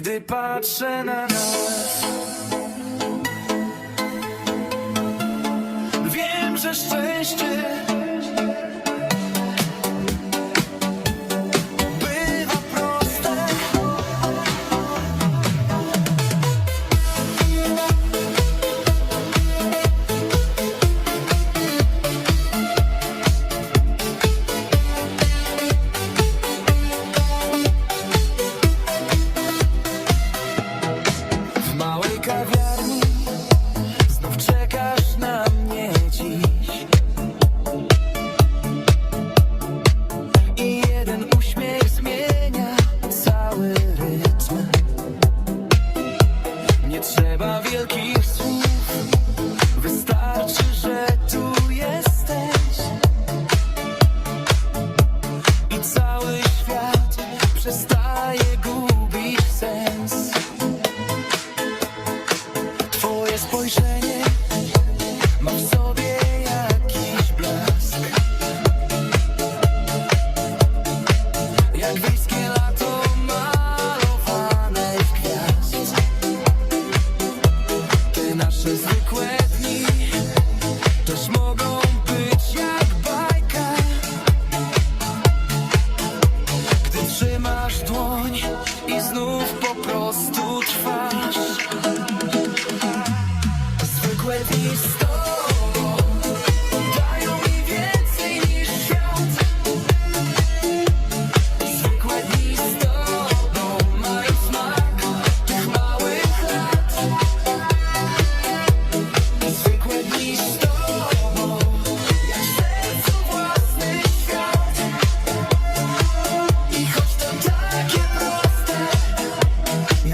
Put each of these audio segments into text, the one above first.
gdy patrzę na nas. Wiem, że szczęście wystarczy, że tu jesteś. I cały świat przestaje gubić sens. Twoje spojrzenie ma sobie jakiś blask Jak wiejskie lato Nasze zwykłe dni też mogą być jak bajka. Gdy trzymasz dłoń i znów po prostu trwasz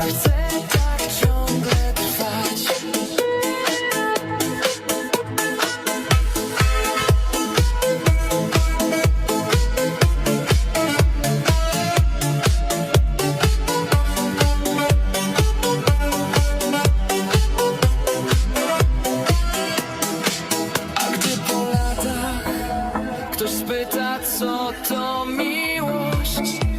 Chcę tak ciągle trwać A gdy po latach Ktoś spyta co to miłość?